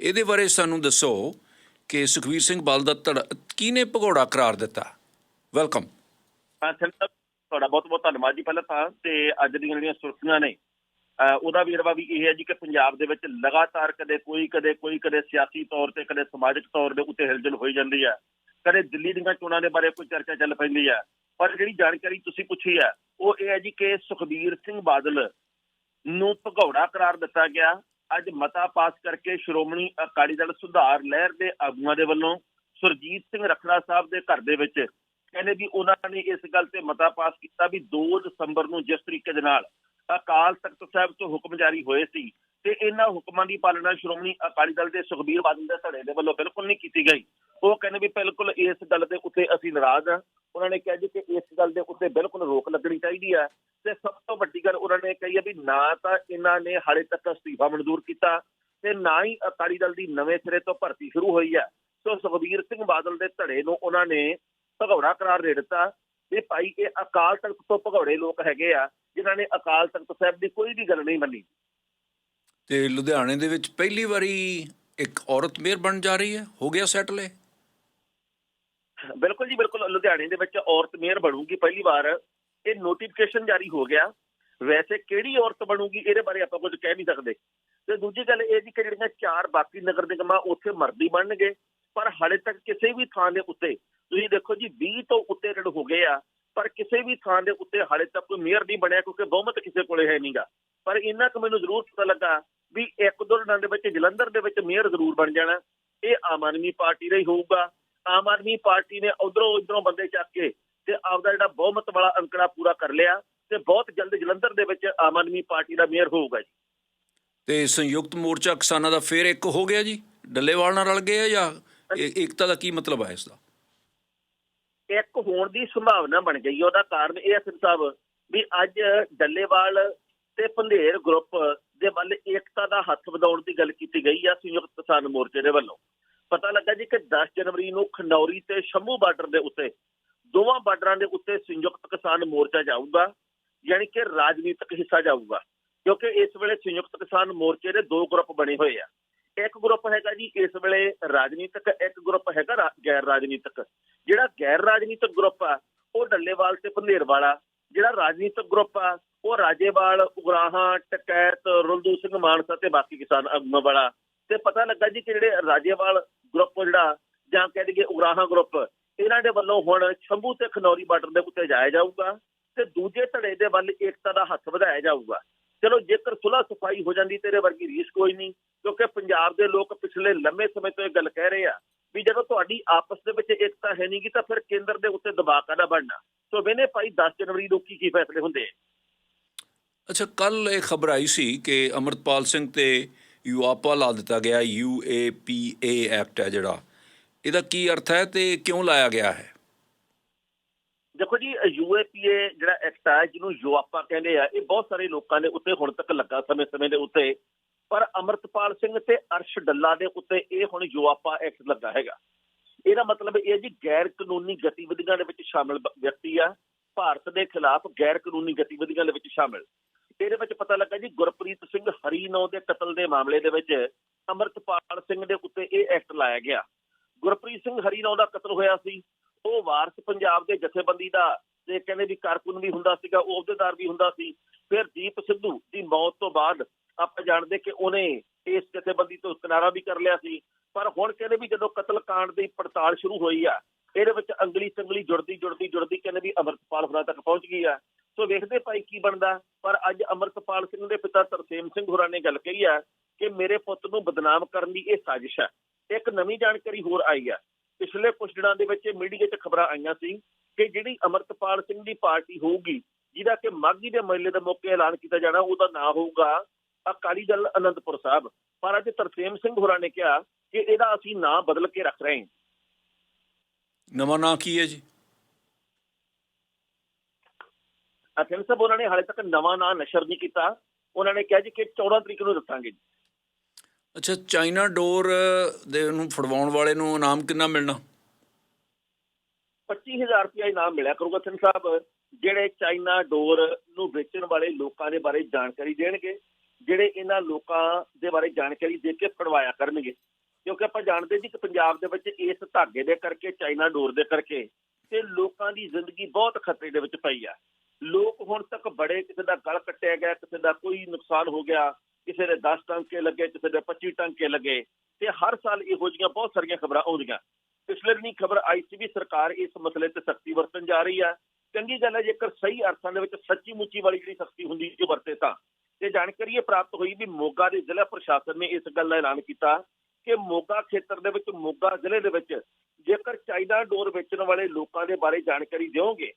ਇਹਦੇ ਬਾਰੇ ਸਾਨੂੰ ਦੱਸੋ ਕਿ ਸੁਖਵੀਰ ਸਿੰਘ ਬਾਦਲ ਦਾ ਧੜਾ, ਕਿਹਨੇ ਭਗੌੜਾ ਕਰਾਰ ਦਿੱਤਾ? ਵੈਲਕਮ ਤੁਹਾਡਾ ਬਹੁਤ ਬਹੁਤ ਧੰਨਵਾਦ ਜੀ ਪਹਿਲਾਂ ਤਾਂ, ਤੇ ਅੱਜ ਦੀਆਂ ਜਿਹੜੀਆਂ ਸੁਰਖੀਆਂ ਨੇ ਉਹਦਾ ਵੇਰਵਾ ਵੀ ਇਹ ਹੈ ਜੀ ਕਿ ਪੰਜਾਬ ਦੇ ਵਿੱਚ ਲਗਾਤਾਰ ਕਦੇ ਕੋਈ ਕਦੇ ਕੋਈ, ਕਦੇ ਸਿਆਸੀ ਤੌਰ ਤੇ, ਕਦੇ ਸਮਾਜਿਕ ਤੌਰ ਦੇ ਉੱਤੇ ਹਿਲਜੁਲ ਹੋਈ ਜਾਂਦੀ ਹੈ ਕਦੇ ਦਿੱਲੀ ਦੀਆਂ ਚੋਣਾਂ ਦੇ ਬਾਰੇ ਕੋਈ ਚਰਚਾ ਚੱਲ ਪੈਂਦੀ ਹੈ ਪਰ ਜਿਹੜੀ ਜਾਣਕਾਰੀ ਤੁਸੀਂ ਪੁੱਛੀ ਹੈ ਉਹ ਇਹ ਹੈ ਜੀ ਕਿ ਸੁਖਬੀਰ ਸਿੰਘ ਬਾਦਲ ਨੂੰ ਭਗੌੜਾ ਕਰਾਰ ਦਿੱਤਾ ਗਿਆ। ਅੱਜ ਮਤਾ ਪਾਸ ਕਰਕੇ ਸ਼੍ਰੋਮਣੀ ਅਕਾਲੀ ਦਲ ਸੁਧਾਰ ਲਹਿਰ ਦੇ ਆਗੂਆਂ ਦੇ ਵੱਲੋਂ ਸੁਰਜੀਤ ਸਿੰਘ ਰਖੜਾ ਸਾਹਿਬ ਦੇ ਘਰ ਦੇ ਵਿੱਚ ਕਹਿੰਦੇ ਵੀ ਉਹਨਾਂ ਨੇ ਇਸ ਗੱਲ ਤੇ ਮਤਾ ਪਾਸ ਕੀਤਾ ਵੀ 2 ਦਸੰਬਰ ਨੂੰ ਜਿਸ ਤਰੀਕੇ ਦੇ ਨਾਲ ਅਕਾਲ ਤਖਤ ਸਾਹਿਬ ਤੋਂ ਹੁਕਮ ਜਾਰੀ ਹੋਏ ਸੀ ਤੇ ਇਹਨਾਂ ਹੁਕਮਾਂ ਦੀ ਪਾਲਣਾ ਸ਼੍ਰੋਮਣੀ ਅਕਾਲੀ ਦਲ ਦੇ ਸੁਖਬੀਰ ਬਾਦਲ ਦੇ ਧੜੇ ਦੇ ਵੱਲੋਂ ਬਿਲਕੁਲ ਨਹੀਂ ਕੀਤੀ ਗਈ। ਉਹ ਕਹਿੰਦੇ ਵੀ ਬਿਲਕੁਲ ਇਸ ਗੱਲ ਦੇ ਉੱਤੇ ਅਸੀਂ ਨਾਰਾਜ਼ ਹਾਂ ਉਹਨਾਂ ਨੇ ਕਿਹਾ ਜੀ ਕਿ ਇਸ ਗੱਲ ਦੇ ਉੱਤੇ ਬਿਲਕੁਲ ਰੋਕ ਲੱਗਣੀ ਚਾਹੀਦੀ ਹੈ ਤੇ ਸਭ ਤੋਂ ਵੱਡੀ ਗੱਲ ਉਹਨਾਂ ਨੇ ਕਹੀ ਹੈ ਵੀ ਨਾ ਤਾਂ ਇਹਨਾਂ ਨੇ ਹਾਲੇ ਤੱਕ ਅਸਤੀਫਾ ਮਨਜ਼ੂਰ ਕੀਤਾ ਤੇ ਨਾ ਹੀ ਅਕਾਲੀ ਦਲ ਦੀ ਨਵੇਂ ਸਿਰੇ ਤੋਂ ਭਰਤੀ ਸ਼ੁਰੂ ਹੋਈ ਹੈ। ਸੋ ਸੁਖਬੀਰ ਸਿੰਘ ਬਾਦਲ ਦੇ ਧੜੇ ਨੂੰ ਉਹਨਾਂ ਨੇ ਭਗੌੜਾ ਕਰਾਰ ਦੇ ਦਿੱਤਾ ਵੀ ਭਾਈ ਇਹ ਅਕਾਲ ਤਖਤ ਤੋਂ ਭਗੌੜੇ ਲੋਕ ਹੈਗੇ ਆ, ਜਿਨ੍ਹਾਂ ਨੇ ਅਕਾਲ ਤਖਤ ਸਾਹਿਬ ਦੀ ਕੋਈ ਵੀ ਗੱਲ ਨਹੀਂ ਮੰਨੀ। ਤੇ ਲੁਧਿਆਣੇ ਦੇ ਵਿੱਚ ਪਹਿਲੀ ਵਾਰੀ ਇੱਕ ਔਰਤ ਮੇਅਰ ਬਣ ਜਾ ਰਹੀ ਹੈ, ਹੋ ਗਿਆ ਸੈਟਲ ਇਹ? ਬਿਲਕੁਲ ਜੀ, ਬਿਲਕੁਲ। ਲੁਧਿਆਣੇ ਦੇ ਵਿੱਚ ਔਰਤ ਮੇਅਰ ਬਣੂਗੀ ਪਹਿਲੀ ਵਾਰ। ਇਹ ਨੋਟੀਫਿਕੇਸ਼ਨ ਜਾਰੀ ਹੋ ਗਿਆ। ਵੈਸੇ ਕਿਹੜੀ ਔਰਤ ਬਣੂਗੀ, ਇਹਦੇ ਬਾਰੇ ਆਪਾਂ ਕੁਝ ਕਹਿ ਨਹੀਂ ਸਕਦੇ। ਤੇ ਦੂਜੀ ਗੱਲ ਇਹ ਜੀ ਕਿ ਜਿਹੜੀਆਂ ਚਾਰ ਬਾਕੀ ਨਗਰ ਨਿਗਮਾਂ ਉੱਥੇ ਮਰਦੀ ਬਣਨਗੇ, ਪਰ ਹਾਲੇ ਤੱਕ ਕਿਸੇ ਵੀ ਥਾਂ ਦੇ ਉੱਤੇ, ਤੁਸੀਂ ਦੇਖੋ ਜੀ 20 ਤੋਂ ਉੱਤੇ ਰੜ ਹੋ ਗਏ ਆ, ਪਰ ਕਿਸੇ ਵੀ ਥਾਂ ਦੇ ਉੱਤੇ ਹਾਲੇ ਤੱਕ ਕੋਈ ਮੇਅਰ ਨਹੀਂ ਬਣਿਆ, ਕਿਉਂਕਿ ਬਹੁਮਤ ਕਿਸੇ ਕੋਲੇ ਹੈ ਨਹੀਂਗਾ। ਪਰ ਇੰਨਾ ਕੁ ਮੈਨੂੰ ਜ਼ਰੂਰ ਪਤਾ ਲੱਗਾ ਵੀ ਇੱਕ ਦੋ ਦਿਨਾਂ ਦੇ ਵਿੱਚ ਜਲੰਧਰ ਦੇ ਵਿੱਚ ਮੇਅਰ ਜ਼ਰੂਰ ਬਣ ਜਾਣਾ। ਇਹ ਆਮ ਆਦਮੀ ਪਾਰਟੀ ਦਾ ਹੀ ਹੋਊਗਾ। ਆਮ ਆਦਮੀ ਪਾਰਟੀ ਨੇ ਉਧਰੋਂ ਉਧਰੋਂ ਬੰਦੇ ਚੱਕ ਕੇ ਤੇ ਆਪਦਾ ਜਿਹੜਾ ਬਹੁਮਤ ਵਾਲਾ ਅੰਕੜਾ ਪੂਰਾ ਕਰ ਲਿਆ ਤੇ ਬਹੁਤ ਜਲਦ ਜਲੰਧਰ ਦੇ ਵਿੱਚ ਆਮ ਆਦਮੀ ਪਾਰਟੀ ਦਾ ਮੇਅਰ ਹੋਊਗਾ ਜੀ। ਤੇ ਸੰਯੁਕਤ ਮੋਰਚਾ ਕਿਸਾਨਾਂ ਦਾ ਫੇਰ ਇੱਕ ਹੋ ਗਿਆ ਜੀ? ਡੱਲੇਵਾਲ ਨਾਲ ਰਲ ਗਏ ਆ ਜਾਂ ਏਕਤਾ ਦਾ ਕੀ ਮਤਲਬ ਹੈ ਇਸ ਦਾ? ਇੱਕ ਹੋਣ ਦੀ ਸੰਭਾਵਨਾ ਬਣ ਗਈ। ਉਹਦਾ ਕਾਰਨ ਇਹ ਹੈ ਸਾਹਿਬ ਵੀ ਅੱਜ ਡੱਲੇਵਾਲ ਤੇ ਪੰਧੇਰ ਗਰੁੱਪ ਦੇ ਵੱਲ ਏਕਤਾ ਦਾ ਹੱਥ ਵਧਾਉਣ ਦੀ ਗੱਲ ਕੀਤੀ ਗਈ ਆ ਸੰਯੁਕਤ ਕਿਸਾਨ ਮੋਰਚੇ ਦੇ ਵੱਲੋਂ। ਪਤਾ ਲੱਗਾ ਜੀ ਕਿ 10 ਜਨਵਰੀ ਨੂੰ ਖਨੌਰੀ ਤੇ ਸ਼ੰਭੂ ਬਾਰਡਰ ਦੇ ਉੱਤੇ, ਦੋਵਾਂ ਬਾਰਡਰਾਂ ਦੇ ਉੱਤੇ ਸੰਯੁਕਤ ਕਿਸਾਨ ਮੋਰਚਾ ਜਾਊਗਾ, ਯਾਨੀ ਕਿ ਰਾਜਨੀਤਿਕ ਹਿੱਸਾ ਜਾਊਗਾ, ਕਿਉਂਕਿ ਇਸ ਵੇਲੇ ਸੰਯੁਕਤ ਕਿਸਾਨ ਮੋਰਚੇ ਦੇ ਦੋ ਗਰੁੱਪ ਬਣੇ ਹੋਏ ਆ। ਇੱਕ ਗਰੁੱਪ ਹੈਗਾ ਜੀ ਇਸ ਵੇਲੇ ਰਾਜਨੀਤਿਕ, ਇੱਕ ਗਰੁੱਪ ਹੈਗਾ ਰਾ- ਗੈਰ ਰਾਜਨੀਤਿਕ। ਜਿਹੜਾ ਗੈਰ ਰਾਜਨੀਤਿਕ ਗਰੁੱਪ ਆ, ਉਹ ਡੱਲੇਵਾਲ ਤੇ ਪੰਧੇਰ ਵਾਲਾ ਜਿਹੜਾ ਰਾਜਨੀਤਿਕ ਗਰੁੱਪ ਆ, ਉਹ ਰਾਜੇਵਾਲ, ਉਗਰਾਹਾਂ, ਟਕੈਤ, ਰੁਲਦੂ ਸਿੰਘ ਮਾਨਸਾ ਤੇ ਬਾਕੀ ਕਿਸਾਨ ਆਗੂਆਂ ਵਾਲਾ। ਤੇ ਪਤਾ ਲੱਗਾ ਜੀ ਕਿ ਜਿਹੜੇ ਰਾਜੇਵਾਲ ਗਰੁੱਪ ਜਿਹੜਾ ਜਾਂ ਕਹਿ ਦਈਏ ਉਗਰਾਹਾਂ ਗਰੁੱਪ ਇਹਨਾਂ ਦੇ ਵੱਲੋਂ ਹੁਣ ਸ਼ੰਭੂ ਤੇ ਖਨੌਰੀ ਬਾਰਡਰ ਦੇ ਉੱਤੇ ਜਾਇਆ ਜਾਊਗਾ ਤੇ ਦੂਜੇ ਧੜੇ ਦੇ ਵੱਲ ਏਕਤਾ ਦਾ ਹੱਥ ਵਧਾਇਆ ਜਾਊਗਾ। ਚਲੋ ਜੇਕਰ ਸੁਲ੍ਹਾ ਸਫ਼ਾਈ ਹੋ ਜਾਂਦੀ ਤੇਰੇ ਵਰਗੀ ਰੀਸ ਕੋਈ ਨਹੀਂ, ਕਿਉਂਕਿ ਪੰਜਾਬ ਦੇ ਲੋਕ ਪਿਛਲੇ ਲੰਮੇ ਸਮੇਂ ਤੋਂ ਇਹ ਗੱਲ ਕਹਿ ਰਹੇ ਆ ਵੀ ਜਦੋਂ ਤੁਹਾਡੀ ਆਪਸ ਦੇ ਵਿੱਚ ਏਕਤਾ ਹੈ ਨਹੀਂਗੀ ਤਾਂ ਫਿਰ ਕੇਂਦਰ ਦੇ ਉੱਤੇ ਦਬਾਅ ਕਾਹਦਾ ਬਣਨਾ? ਸੋ ਵੇਨੇ ਭਾਈ 10 ਜਨਵਰੀ ਨੂੰ ਕੀ ਕੀ ਫੈਸਲੇ ਹੁੰਦੇ ਆ? ਅੱਛਾ ਕੱਲ ਇਹ ਖਬਰ ਆਈ ਸੀ ਕਿ ਅਮਰਤਪਾਲ ਸਿੰਘ ਤੇ ਯੂਆਪਾ ਲਾ ਦਿੱਤਾ ਗਿਆ ਯੂਏਪੀਏ ਐਕਟ ਹੈ ਜਿਹੜਾ। ਇਹਦਾ ਕੀ ਅਰਥ ਹੈ ਤੇ ਕਿਉਂ ਲਾਇਆ ਗਿਆ ਹੈ? ਦੇਖੋ ਜੀ ਯੂਏਪੀਏ ਜਿਹੜਾ ਐਕਟ ਹੈ ਜਿਹਨੂੰ ਯੂਆਪਾ ਕਹਿੰਦੇ ਆ, ਇਹ ਬਹੁਤ ਸਾਰੇ ਲੋਕਾਂ ਦੇ ਉੱਤੇ ਹੁਣ ਤੱਕ ਲੱਗਾ ਸਮੇਂ-ਸਮੇਂ ਦੇ ਉੱਤੇ। ਪਰ ਅਮਰਤਪਾਲ ਸਿੰਘ ਤੇ ਅਰਸ਼ ਡੱਲਾ ਦੇ ਉੱਤੇ ਇਹ ਹੁਣ ਯੂਆਪਾ ਐਕਟ ਲੱਗਾ ਹੈਗਾ। ਇਹਦਾ ਮਤਲਬ ਇਹ ਜੀ ਗੈਰ ਕਾਨੂੰਨੀ ਗਤੀਵਿਧੀਆਂ ਦੇ ਵਿੱਚ ਸ਼ਾਮਲ ਵਿਅਕਤੀ ਆ। ਭਾਰਤ ਦੇ ਖਿਲਾਫ ਗੈਰ ਕਾਨੂੰਨੀ ਗਤੀਵਿਧੀਆਂ ਦੇ ਵਿੱਚ ਸ਼ਾਮਲ। ਇਹਦੇ ਵਿੱਚ ਪਤਾ ਲੱਗਾ ਜੀ ਗੁਰਪ੍ਰੀਤ ਸਿੰਘ ਹਰੀਨੌ ਦੇ ਕਤਲ ਦੇ ਮਾਮਲੇ ਦੇ ਵਿੱਚ ਅਮਰਤਪਾਲ ਸਿੰਘ ਦੇ ਉੱਤੇ ਇਹ ਐਕਟ ਲਾਇਆ ਗਿਆ। ਗੁਰਪ੍ਰੀਤ ਸਿੰਘ ਹਰੀਨੌ ਦਾ ਕਤਲ ਹੋਇਆ ਸੀ। ਉਹ ਵਾਰਸ ਪੰਜਾਬ ਦੇ ਜਥੇਬੰਦੀ ਦਾ ਤੇ ਕਹਿੰਦੇ ਵੀ ਕਾਰਕੁਨ ਵੀ ਹੁੰਦਾ ਸੀਗਾ, ਉਹ ਅਹੁਦੇਦਾਰ ਵੀ ਹੁੰਦਾ ਸੀ। ਫਿਰ ਦੀਪ ਸਿੱਧੂ ਦੀ ਮੌਤ ਤੋਂ ਬਾਅਦ ਆਪਾਂ ਜਾਣਦੇ ਕਿ ਉਹਨੇ ਇਸ ਜਥੇਬੰਦੀ ਤੋਂ ਕਿਨਾਰਾ ਵੀ ਕਰ ਲਿਆ ਸੀ। ਪਰ ਹੁਣ ਕਹਿੰਦੇ ਵੀ ਜਦੋਂ ਕਤਲ ਕਾਂਡ ਦੀ ਪੜਤਾਲ ਸ਼ੁਰੂ ਹੋਈ ਆ, ਇਹਦੇ ਵਿੱਚ ਅੰਗਲੀ ਸੰਗਲੀ ਜੁੜਦੀ ਜੁੜਦੀ ਜੁੜਦੀ ਕਹਿੰਦੇ ਵੀ ਅਮਰਤਪਾਲ ਹੋਰਾਂ ਤੱਕ ਪਹੁੰਚ ਗਈ ਆ। ਸੋ ਵੇਖਦੇ ਭਾਈ ਕੀ ਬਣਦਾ। ਪਰ ਅੱਜ ਅਮਰਤਪਾਲ ਸਿੰਘ ਦੇ ਪਿਤਾ ਤਰਸੇਮ ਸਿੰਘ ਹੋਰਾਂ ਨੇ ਗੱਲ ਕਹੀ ਆ ਕਿ ਮੇਰੇ ਪੁੱਤ ਨੂੰ ਬਦਨਾਮ ਕਰਨ ਦੀ ਇਹ ਸਾਜ਼ਿਸ਼ ਹੈ ਇੱਕ ਨਵੀਂ ਜਾਣਕਾਰੀ ਹੋਰ ਆਈ ਆ। ਪਿਛਲੇ ਕੁਝ ਦਿਨਾਂ ਦੇ ਵਿੱਚ ਮੀਡੀਆ 'ਚ ਖਬਰਾਂ ਆਈਆਂ ਸੀ ਕਿ ਜਿਹੜੀ ਅਮਰਤਪਾਲ ਸਿੰਘ ਦੀ ਪਾਰਟੀ ਹੋਊਗੀ, ਜਿਹਦਾ ਕਿ ਮਾਘੀ ਦੇ ਮੇਲੇ ਦੇ ਮੌਕੇ ਐਲਾਨ ਕੀਤਾ ਜਾਣਾ, ਉਹਦਾ ਨਾਂ ਹੋਊਗਾ ਅਕਾਲੀ ਦਲ ਅਨੰਦਪੁਰ ਸਾਹਿਬ। ਪਰ ਅੱਜ ਤਰਸੇਮ ਸਿੰਘ ਹੋਰਾਂ ਨੇ ਕਿਹਾ ਕਿ ਇਹਦਾ ਅਸੀਂ ਨਾਂ ਬਦਲ ਕੇ ਰੱਖ ਰਹੇ ਹਾਂ। ਨਵਾਂ ਨਾਂ ਕੀ ਹੈ ਜੀ? ਸਾਹਿਬ ਉਹਨਾਂ ਨੇ ਹਾਲੇ ਤੱਕ ਨਵਾਂ ਨਾਂ ਨਸ਼ਰ ਨਹੀਂ ਕੀਤਾ। ਉਹਨਾਂ ਨੇ ਕਿਹਾ ਜੀ ਕਿ 14 ਤਰੀਕ ਨੂੰ ਦੱਸਾਂਗੇ ਜੀ। ਅੱਛਾ ਚਾਈਨਾ ਡੋਰ ਦੇ ਨੂੰ ਫੜਵਾਉਣ ਵਾਲੇ ਨੂੰ ਇਨਾਮ ਕਿੰਨਾ ਮਿਲਣਾ? 25000 ਰੁਪਇਆ ਇਨਾਮ ਮਿਲਿਆ ਕਰੂਗਾ ਸਿੰਘ ਸਾਹਿਬ ਜਿਹੜੇ ਚਾਈਨਾ ਡੋਰ ਨੂੰ ਵੇਚਣ ਵਾਲੇ ਲੋਕਾਂ ਦੇ ਬਾਰੇ ਜਾਣਕਾਰੀ ਦੇਣਗੇ ਜਿਹੜੇ ਇਹਨਾਂ ਲੋਕਾਂ ਦੇ ਬਾਰੇ ਜਾਣਕਾਰੀ ਦੇ ਕੇ ਫੜਵਾਇਆ ਕਰਨਗੇ। ਕਿਉਂਕਿ ਆਪਾਂ ਜਾਣਦੇ ਜੀ ਕਿ ਪੰਜਾਬ ਦੇ ਵਿੱਚ ਇਸ ਧਾਗੇ ਦੇ ਕਰਕੇ ਚਾਈਨਾ ਡੋਰ ਦੇ ਕਰਕੇ ਤੇ ਲੋਕਾਂ ਦੀ ਜ਼ਿੰਦਗੀ ਬਹੁਤ ਖਤਰੇ ਦੇ ਵਿੱਚ ਪਈ ਆ। ਲੋਕ ਹੁਣ ਤੱਕ ਬੜੇ ਕਿਸੇ ਦਾ ਗਲ ਕੱਟਿਆ ਗਿਆ, ਕਿਸੇ ਦਾ ਕੋਈ ਨੁਕਸਾਨ ਹੋ ਗਿਆ, ਕਿਸੇ ਦੇ 10 ਟਾਂਕੇ ਲੱਗੇ, ਕਿਸੇ ਦੇ 25 ਟੰਕੇ ਲੱਗੇ, ਤੇ ਹਰ ਸਾਲ ਇਹੋ ਜਿਹੀਆਂ ਬਹੁਤ ਸਾਰੀਆਂ ਖਬਰਾਂ ਆਉਂਦੀਆਂ। ਪਿਛਲੇ ਦਿਨੀ ਖਬਰ ਆਈ ਸੀ ਵੀ ਸਰਕਾਰ ਇਸ ਮਸਲੇ ਤੇ ਸਖਤੀ ਵਰਤਣ ਜਾ ਰਹੀ ਆ। ਚੰਗੀ ਗੱਲ ਹੈ, ਜੇਕਰ ਸਹੀ ਅਰਥਾਂ ਦੇ ਵਿੱਚ ਸੱਚੀ ਮੁੱਚੀ ਵਾਲੀ ਜਿਹੜੀ ਸਖਤੀ ਹੁੰਦੀ ਜੋ ਵਰਤੇ ਤਾਂ। ਤੇ ਜਾਣਕਾਰੀ ਇਹ ਪ੍ਰਾਪਤ ਹੋਈ ਵੀ ਮੋਗਾ ਦੇ ਜ਼ਿਲ੍ਹਾ ਪ੍ਰਸ਼ਾਸਨ ਨੇ ਇਸ ਗੱਲ ਦਾ ਐਲਾਨ ਕੀਤਾ ਕਿ ਮੋਗਾ ਖੇਤਰ ਦੇ ਵਿੱਚ, ਮੋਗਾ ਜ਼ਿਲ੍ਹੇ ਦੇ ਵਿੱਚ ਜੇਕਰ ਚਾਈਨਾ ਡੋਰ ਵੇਚਣ ਵਾਲੇ ਲੋਕਾਂ ਦੇ ਬਾਰੇ ਜਾਣਕਾਰੀ ਦਿਓਗੇ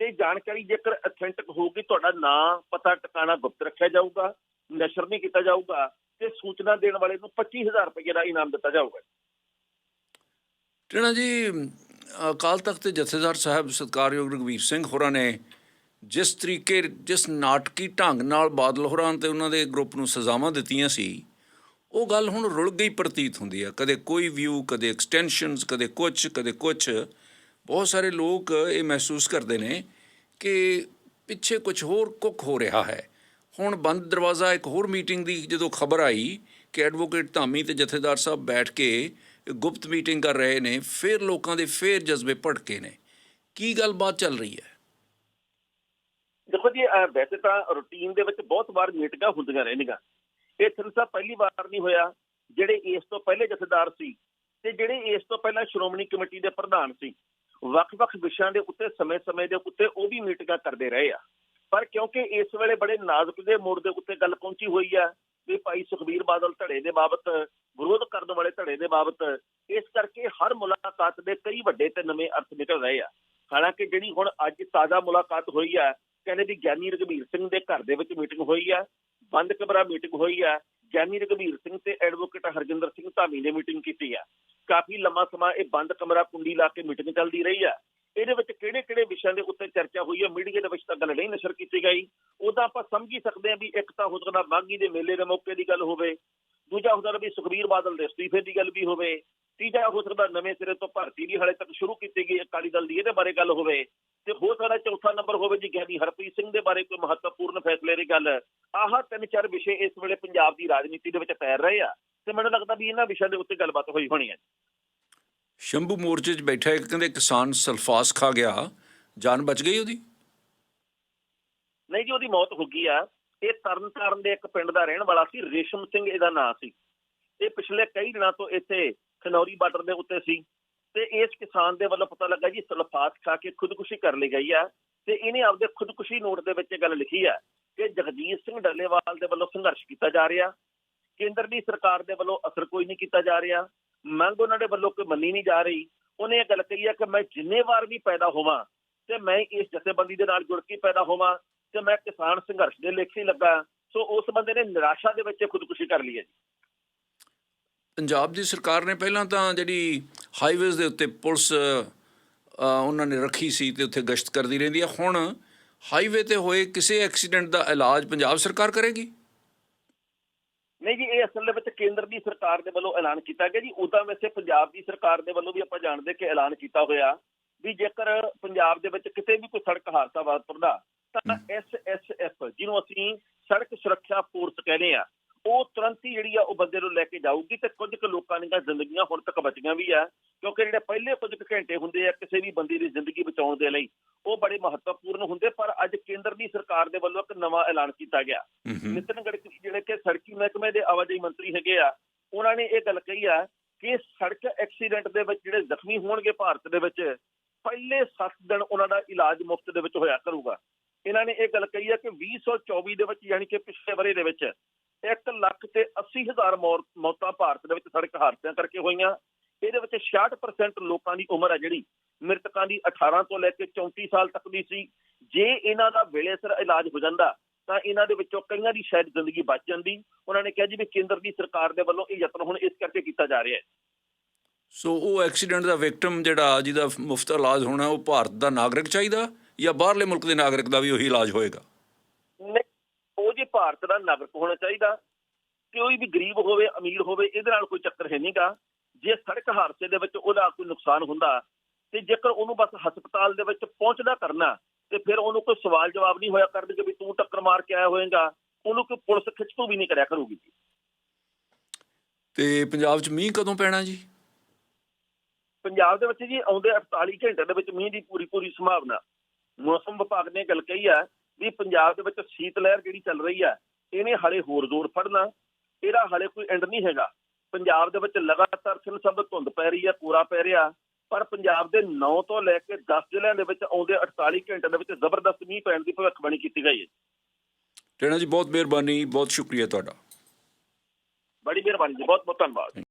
ਤੇ ਜਾਣਕਾਰੀ ਜੇਕਰ ਅਥੈਂਟਿਕ ਹੋਊਗੀ, ਤੁਹਾਡਾ ਨਾਂ, ਪਤਾ, ਟਿਕਾਣਾ ਗੁਪਤ ਰੱਖਿਆ ਜਾਊਗਾ, ਨਸ਼ਰ ਨਹੀਂ ਕੀਤਾ ਜਾਊਗਾ ਤੇ ਸੂਚਨਾ ਦੇਣ ਵਾਲੇ ਨੂੰ 25000 ਰੁਪਏ ਦਾ ਇਨਾਮ ਦਿੱਤਾ ਜਾਊਗਾ। ਟਣਾ ਜੀ, ਅਕਾਲ ਤਖਤ ਦੇ ਜਥੇਦਾਰ ਸਾਹਿਬ ਸਤਕਾਰਯੋਗ ਰਘਵੀਰ ਸਿੰਘ ਹੋਰਾਂ ਨੇ ਜਿਸ ਤਰੀਕੇ, ਜਿਸ ਨਾਟਕੀ ਢੰਗ ਨਾਲ ਬਾਦਲ ਹੋਰਾਂ ਤੇ ਉਹਨਾਂ ਦੇ ਗਰੁੱਪ ਨੂੰ ਸਜ਼ਾਵਾਂ ਦਿੱਤੀਆਂ ਸੀ, ਉਹ ਗੱਲ ਹੁਣ ਰੁਲ ਗਈ ਪ੍ਰਤੀਤ ਹੁੰਦੀ ਹੈ ਕਦੇ ਕੋਈ ਵਿਊ ਕਦੇ ਐਕਸਟੈਂਸ਼ਨਸ ਕਦੇ ਕੁਝ ਕਦੇ ਕੁਝ ਬਹੁਤ ਸਾਰੇ ਲੋਕ ਇਹ ਮਹਿਸੂਸ ਕਰਦੇ ਨੇ ਕਿ ਪਿੱਛੇ ਕੁਝ ਹੋਰ ਕੁੱਕ ਹੋ ਰਿਹਾ ਹੈ। ਹੁਣ ਬੰਦ ਦਰਵਾਜ਼ਾ ਇੱਕ ਹੋਰ ਮੀਟਿੰਗ ਦੀ ਜਦੋਂ ਖਬਰ ਆਈ ਕਿ ਐਡਵੋਕੇਟ ਧਾਮੀ ਤੇ ਜਥੇਦਾਰ ਸਾਹਿਬ ਬੈਠ ਕੇ ਗੁਪਤ ਮੀਟਿੰਗ ਕਰ ਰਹੇ ਨੇ, ਫਿਰ ਲੋਕਾਂ ਦੇ ਫੇਰ ਜਜ਼ਬੇ ਭੜਕੇ ਨੇ। ਕੀ ਗੱਲਬਾਤ ਚੱਲ ਰਹੀ ਹੈ? ਦੇਖੋ ਜੀ ਵੈਸੇ ਤਾਂ ਰੂਟੀਨ ਦੇ ਵਿੱਚ ਬਹੁਤ ਵਾਰ ਮੀਟਿੰਗਾਂ ਹੁੰਦੀਆਂ ਰਹਿਣਗੀਆਂ ਇਹ ਸਿਰਸਾ ਪਹਿਲੀ ਵਾਰ ਨਹੀਂ ਹੋਇਆ, ਜਿਹੜੇ ਇਸ ਤੋਂ ਪਹਿਲੇ ਜਥੇਦਾਰ ਸੀ ਤੇ ਜਿਹੜੇ ਇਸ ਤੋਂ ਪਹਿਲਾਂ ਸ਼੍ਰੋਮਣੀ ਕਮੇਟੀ ਦੇ ਪ੍ਰਧਾਨ ਸੀ। ਵੱਖ-ਵੱਖ ਵਿਸ਼ਿਆਂ ਦੇ ਉੱਤੇ, ਸਮੇਂ-ਸਮੇਂ ਦੇ ਉੱਤੇ ਉਹ ਵੀ ਮੀਟਿੰਗਾਂ ਕਰਦੇ ਰਹੇ ਆ। ਪਰ ਕਿਉਂਕਿ ਇਸ ਵੇਲੇ ਬੜੇ ਨਾਜ਼ੁਕ ਦੇ ਮੋੜ ਦੇ ਉੱਤੇ ਗੱਲ ਪਹੁੰਚੀ ਹੋਈ ਆ ਵੀ ਭਾਈ ਸੁਖਬੀਰ ਬਾਦਲ ਧੜੇ ਦੇ ਬਾਬਤ, ਵਿਰੋਧ ਕਰਨ ਵਾਲੇ ਧੜੇ ਦੇ ਬਾਬਤ, ਇਸ ਕਰਕੇ ਹਰ ਮੁਲਾਕਾਤ ਦੇ ਕਈ ਵੱਡੇ ਤੇ ਨਵੇਂ ਅਰਥ ਨਿਕਲ ਰਹੇ ਆ। ਹਾਲਾਂਕਿ ਜਿਹੜੀ ਹੁਣ ਅੱਜ ਤਾਜ਼ਾ ਮੁਲਾਕਾਤ ਹੋਈ ਆ, ਕਹਿੰਦੇ ਵੀ ਗਿਆਨੀ ਰਘਬੀਰ ਸਿੰਘ ਦੇ ਘਰ ਦੇ ਵਿੱਚ ਮੀਟਿੰਗ ਹੋਈ ਆ ਬੰਦ ਕਮਰਾ ਮੀਟਿੰਗ ਹੋਈ ਆ। ਗਿਆਨੀ ਰਘਬੀਰ ਸਿੰਘ ਤੇ ਐਡਵੋਕੇਟ ਹਰਜਿੰਦਰ ਸਿੰਘ ਧਾਮੀ ਨੇ ਮੀਟਿੰਗ ਕੀਤੀ ਆ। ਕਾਫੀ ਲੰਮਾ ਸਮਾਂ ਇਹ ਬੰਦ ਕਮਰਾ ਕੁੰਡੀ ਲਾ ਕੇ ਮੀਟਿੰਗ ਚੱਲਦੀ ਰਹੀ ਆ। ਇਹਦੇ ਵਿੱਚ ਕਿਹੜੇ ਕਿਹੜੇ ਵਿਸ਼ਿਆਂ ਦੇ ਉੱਤੇ ਚਰਚਾ ਹੋਈ ਹੈ ਮੀਡੀਆ ਦੇ ਵਿੱਚ ਤਾਂ ਗੱਲ ਨਹੀਂ ਨਸ਼ਰ ਕੀਤੀ ਗਈ। ਉਹਦਾ ਆਪਾਂ ਸਮਝ ਹੀ ਸਕਦੇ ਹਾਂ ਵੀ ਇੱਕ ਤਾਂ ਹੋ ਸਕਦਾ ਮਾਘੀ ਦੇ ਮੇਲੇ ਦੇ ਮੌਕੇ ਦੀ ਗੱਲ ਹੋਵੇ, ਦੂਜਾ ਹੋ ਸਕਦਾ ਵੀ ਸੁਖਬੀਰ ਬਾਦਲ ਦੇ ਅਸਤੀਫੇ ਦੀ ਗੱਲ ਵੀ ਹੋਵੇ। ਤੀਜਾ ਹੋ ਸਕਦਾ ਨਵੇਂ ਸਿਰੇ ਤੋਂ ਭਰਤੀ ਵੀ ਹਾਲੇ ਤੱਕ ਸ਼ੁਰੂ ਕੀਤੀ ਗਈ ਅਕਾਲੀ ਦਲ ਦੀ ਇਹਦੇ ਬਾਰੇ ਗੱਲ ਹੋਵੇ ਤੇ ਹੋ ਸਕਦਾ ਚੌਥਾ ਨੰਬਰ ਹੋਵੇ ਜੀ ਗਿਆਨੀ ਹਰਪ੍ਰੀਤ ਸਿੰਘ ਦੇ ਬਾਰੇ ਕੋਈ ਮਹੱਤਵਪੂਰਨ ਫੈਸਲੇ ਦੀ ਗੱਲ। ਆਹ ਤਿੰਨ ਚਾਰ ਵਿਸ਼ੇ ਇਸ ਵੇਲੇ ਪੰਜਾਬ ਦੀ ਰਾਜਨੀਤੀ ਦੇ ਵਿੱਚ ਤੈਰ ਰਹੇ ਆ ਤੇ ਮੈਨੂੰ ਲੱਗਦਾ ਵੀ ਇਹਨਾਂ ਵਿਸ਼ਿਆਂ ਦੇ ਉੱਤੇ ਗੱਲਬਾਤ ਹੋਈ ਹੋਣੀ ਹੈ। ਸ਼ੰਭੂ ਮੋਰਚੇ 'ਚ ਬੈਠਾ ਇੱਕ ਕਹਿੰਦੇ ਕਿਸਾਨ ਸਲਫਾਸ ਖਾ ਗਿਆ। ਜਾਨ ਬਚ ਗਈ ਉਹਦੀ? ਨਹੀਂ ਜੀ ਉਹਦੀ ਮੌਤ ਹੋ ਗਈ ਆ। ਇਹ ਤਰਨਤਾਰਨ ਦੇ ਇੱਕ ਪਿੰਡ ਦਾ ਰਹਿਣ ਵਾਲਾ ਸੀ ਰੇਸ਼ਮ ਸਿੰਘ ਇਹਦਾ ਨਾਂ ਸੀ। ਇਹ ਪਿਛਲੇ ਕਈ ਦਿਨਾਂ ਤੋਂ ਇੱਥੇ ਖਨੌਰੀ ਬਾਰਡਰ ਦੇ ਉੱਤੇ ਸੀ ਤੇ ਇਸ ਕਿਸਾਨ ਦੇ ਵੱਲੋਂ ਪਤਾ ਲੱਗਾ ਜੀ ਸਲਫਾਤ ਖਾ ਕੇ ਖੁਦਕੁਸ਼ੀ ਕਰ ਲਈ ਗਈ ਆ ਤੇ ਇਹਨੇ ਆਪਦੇ ਖੁਦਕੁਸ਼ੀ ਨੋਟ ਦੇ ਵਿੱਚ ਇਹ ਗੱਲ ਲਿਖੀ ਆ ਕਿ ਜਗਜੀਤ ਸਿੰਘ ਡੱਲੇਵਾਲ ਦੇ ਵੱਲੋਂ ਸੰਘਰਸ਼ ਕੀਤਾ ਜਾ ਰਿਹਾ ਕੇਂਦਰ ਦੀ ਸਰਕਾਰ ਦੇ ਵੱਲੋਂ ਅਸਰ ਕੋਈ ਨਹੀਂ ਕੀਤਾ ਜਾ ਰਿਹਾ, ਮੰਗ ਉਹਨਾਂ ਦੇ ਵੱਲੋਂ ਕੋਈ ਮੰਨੀ ਨਹੀਂ ਜਾ ਰਹੀ, ਉਹਨੇ ਇਹ ਗੱਲ ਕਹੀ ਆ ਕਿ ਮੈਂ ਜਿੰਨੇ ਵਾਰ ਵੀ ਪੈਦਾ ਹੋਵਾਂ ਤੇ ਮੈਂ ਇਸ ਜਥੇਬੰਦੀ ਦੇ ਨਾਲ ਜੁੜ ਕੇ ਪੈਦਾ ਹੋਵਾਂ ਤੇ ਮੈਂ ਕਿਸਾਨ ਸੰਘਰਸ਼ ਦੇ ਲੇਖੇ ਲੱਗਾ, ਸੋ ਉਸ ਬੰਦੇ ਨੇ ਨਿਰਾਸ਼ਾ ਦੇ ਵਿੱਚ ਖੁਦਕੁਸ਼ੀ ਕਰ ਲਈ ਹੈ ਜੀ। ਪੰਜਾਬ ਦੀ ਸਰਕਾਰ ਨੇ ਪਹਿਲਾਂ ਤਾਂ ਜਿਹੜੀ ਹਾਈਵੇਜ਼ ਦੇ ਉੱਤੇ ਪੁਲਿਸ ਉਹਨਾਂ ਨੇ ਰੱਖੀ ਸੀ ਤੇ ਉੱਥੇ ਗਸ਼ਤ ਕਰਦੀ ਰਹਿੰਦੀ ਹੈ ਹੁਣ ਹਾਈਵੇ ਤੇ ਹੋਏ ਕਿਸੇ ਐਕਸੀਡੈਂਟ ਦਾ ਇਲਾਜ ਪੰਜਾਬ ਸਰਕਾਰ ਕਰੇਗੀ? ਨਹੀਂ ਜੀ ਇਹ ਅਸਲ ਦੇ ਵਿੱਚ ਕੇਂਦਰ ਦੀ ਸਰਕਾਰ ਦੇ ਵੱਲੋਂ ਐਲਾਨ ਕੀਤਾ ਗਿਆ ਜੀ। ਉਦਾਂ ਵੈਸੇ ਪੰਜਾਬ ਦੀ ਸਰਕਾਰ ਦੇ ਵੱਲੋਂ ਵੀ ਆਪਾਂ ਜਾਣਦੇ ਕਿ ਐਲਾਨ ਕੀਤਾ ਹੋਇਆ ਵੀ ਜੇਕਰ ਪੰਜਾਬ ਦੇ ਵਿੱਚ ਕਿਤੇ ਵੀ ਕੋਈ ਸੜਕ ਹਾਦਸਾ ਵਾਪਰਦਾ ਤਾਂ ਐਸਐਸਐਫ ਜਿਹਨੂੰ ਅਸੀਂ ਸੜਕ ਸੁਰੱਖਿਆ ਫੋਰਸ ਕਹਿੰਦੇ ਆ ਉਹ ਤੁਰੰਤ ਹੀ ਜਿਹੜੀ ਆ ਉਹ ਬੰਦੇ ਨੂੰ ਲੈ ਕੇ ਜਾਊਗੀ ਤੇ ਕੁਝ ਕੁ ਲੋਕਾਂ ਦੀਆਂ ਜ਼ਿੰਦਗੀਆਂ ਹੁਣ ਤੱਕ ਬਚੀਆਂ ਵੀ ਆ ਕਿਉਂਕਿ ਜਿਹੜੇ ਪਹਿਲੇ ਕੁਝ ਕੁ ਘੰਟੇ ਹੁੰਦੇ ਆ ਕਿਸੇ ਵੀ ਬੰਦੇ ਦੀ ਜ਼ਿੰਦਗੀ ਬਚਾਉਣ ਦੇ ਲਈ ਉਹ ਬੜੇ ਮਹੱਤਵਪੂਰਨ ਹੁੰਦੇ ਪਰ ਅੱਜ ਕੇਂਦਰ ਦੀ ਸਰਕਾਰ ਦੇ ਵੱਲੋਂ ਇੱਕ ਨਵਾਂ ਐਲਾਨ ਕੀਤਾ ਗਿਆ। ਨਿਤਨ ਗਡਕਰੀ ਜਿਹੜੇ ਕਿ ਸੜਕੀ ਮਹਿਕਮੇ ਦੇ ਆਵਾਜਾਈ ਮੰਤਰੀ ਹੈਗੇ ਆ ਉਹਨਾਂ ਨੇ ਇਹ ਗੱਲ ਕਹੀ ਆ ਕਿ ਸੜਕ ਐਕਸੀਡੈਂਟ ਦੇ ਵਿੱਚ ਜਿਹੜੇ ਜ਼ਖਮੀ ਹੋਣਗੇ ਭਾਰਤ ਦੇ ਵਿੱਚ ਪਹਿਲੇ 7 ਦਿਨ ਉਹਨਾਂ ਦਾ ਇਲਾਜ ਮੁਫਤ ਦੇ ਵਿੱਚ ਹੋਇਆ ਕਰੂਗਾ। ਇਹਨਾਂ ਨੇ ਇਹ ਗੱਲ ਕਹੀ ਹੈ ਕਿ 2024 ਦੇ ਵਿੱਚ ਯਾਨੀ ਕਿ ਪਿਛਲੇ ਵਰੇ ਦੇ ਵਿੱਚ 1 ਲੱਖ ਤੇ 80 ਹਜ਼ਾਰ ਮੌਤਾਂ ਭਾਰਤ ਦੇ ਵਿੱਚ ਸੜਕ ਹਾਦਸਿਆਂ ਕਰਕੇ ਹੋਈਆਂ। ਇਹਦੇ ਵਿੱਚ 66% ਲੋਕਾਂ ਦੀ ਉਮਰ ਹੈ ਜਿਹੜੀ। ਮ੍ਰਿਤਕਾਂ ਦੀ 18 ਤੋਂ ਲੈ ਕੇ 34 ਸਾਲ ਤੱਕ ਦੀ ਸੀ। ਜੇ ਇਹਨਾਂ ਦਾ ਵੇਲੇ ਸਿਰ ਇਲਾਜ ਹੋ ਜਾਂਦਾ, ਤਾਂ ਇਹਨਾਂ ਦੇ ਵਿੱਚੋਂ ਕਈਆਂ ਦੀ ਸ਼ਾਇਦ ਜ਼ਿੰਦਗੀ ਬਚ ਜਾਂਦੀ। ਉਹਨਾਂ ਨੇ ਕਿਹਾ ਜੀ ਵੀ ਕੇਂਦਰ ਦੀ ਸਰਕਾਰ ਦੇ ਵੱਲੋਂ ਇਹ ਯਤਨ ਹੁਣ ਇਸ ਕਰਕੇ ਕੀਤਾ ਜਾ ਰਿਹਾ ਹੈ। ਸੋ ਉਹ ਐਕਸੀਡੈਂਟ ਦਾ ਵਿਕਟਮ ਜਿਹੜਾ ਜਿਹਦਾ ਮੁਫਤ ਇਲਾਜ ਹੋਣਾ, ਉਹ ਭਾਰਤ ਦਾ ਨਾਗਰਿਕ ਚਾਹੀਦਾ? ਜਾਂ ਬਾਹਰਲੇ ਮੁਲਕ ਦੇ ਨਾਗਰਿਕ ਦਾ ਵੀ ਉਹੀ ਇਲਾਜ ਹੋਏਗਾ? ਨਹੀਂ, ਉਹ ਜੀ ਭਾਰਤ ਦਾ ਨਾਗਰਿਕ ਹੋਣਾ ਚਾਹੀਦਾ ਕੋਈ ਵੀ ਗਰੀਬ ਹੋਵੇ ਅਮੀਰ ਹੋਵੇ ਇਹਦੇ ਨਾਲ ਕੋਈ ਚੱਕਰ ਹੈ ਨਹੀਂਗਾ। ਜੇ ਸੜਕ ਹਾਦਸੇ ਦੇ ਵਿੱਚ ਉਹਦਾ ਕੋਈ ਨੁਕਸਾਨ ਹੁੰਦਾ ਤੇ ਜੇਕਰ ਉਹਨੂੰ ਬਸ ਹਸਪਤਾਲ ਦੇ ਵਿੱਚ ਪਹੁੰਚਦਾ ਕਰਨਾ ਤੇ ਫਿਰ ਉਹਨੂੰ ਕੋਈ ਸਵਾਲ ਜਵਾਬ ਨਹੀਂ ਹੋਇਆ ਕਰਨਗੇ ਵੀ ਤੂੰ ਟੱਕਰ ਮਾਰ ਕੇ ਆਇਆ ਹੋਏਗਾ ਉਹਨੂੰ ਕੋਈ ਪੁਲਿਸ ਖਿੱਚ ਵੀ ਨਹੀਂ ਕਰਿਆ ਕਰੂਗੀ ਤੇ ਪੰਜਾਬ 'ਚ ਮੀਂਹ ਕਦੋਂ ਪੈਣਾ ਜੀ? ਪੰਜਾਬ ਦੇ ਵਿੱਚ ਜੀ ਆਉਂਦੇ 48 ਘੰਟੇ ਦੇ ਵਿੱਚ ਮੀਂਹ ਦੀ ਪੂਰੀ ਪੂਰੀ ਸੰਭਾਵਨਾ। ਮੌਸਮ ਵਿਭਾਗ ਨੇ ਗੱਲ ਕਹੀ ਹੈ ਵੀ ਪੰਜਾਬ ਦੇ ਵਿੱਚ ਸੀਤ ਲਹਿਰ ਜਿਹੜੀ ਚੱਲ ਰਹੀ ਹੈ ਇਹਨੇ ਹਲੇ ਹੋਰ ਜ਼ੋਰ ਫੜਨਾ ਇਹਦਾ ਹਲੇ ਕੋਈ ਐਂਡ ਨਹੀਂ ਹੈਗਾ। ਪੰਜਾਬ ਦੇ ਵਿੱਚ ਲਗਾਤਾਰ ਸਿਰ ਸਭ ਧੁੰਦ ਪੈ ਰਹੀ ਹੈ ਕੋਰਾ ਪੈ ਰਿਹਾ ਪਰ ਪੰਜਾਬ ਦੇ 9 ਤੋਂ ਲੈ ਕੇ 10 ਜ਼ਿਲ੍ਹਿਆਂ ਦੇ ਵਿੱਚ ਆਉਂਦੇ 48 ਘੰਟੇ ਦੇ ਵਿੱਚ ਜ਼ਬਰਦਸਤ ਮੀਂਹ ਪੈਣ ਦੀ ਭਵਿੱਖਬਾਣੀ ਕੀਤੀ ਗਈ ਹੈ। ਟੇਣਾ ਜੀ ਬਹੁਤ ਮਿਹਰਬਾਨੀ ਬਹੁਤ ਸ਼ੁਕਰੀਆ ਤੁਹਾਡਾ। ਬੜੀ ਮਿਹਰਬਾਨੀ ਜੀ ਬਹੁਤ ਬਹੁਤ ਧੰਨਵਾਦ।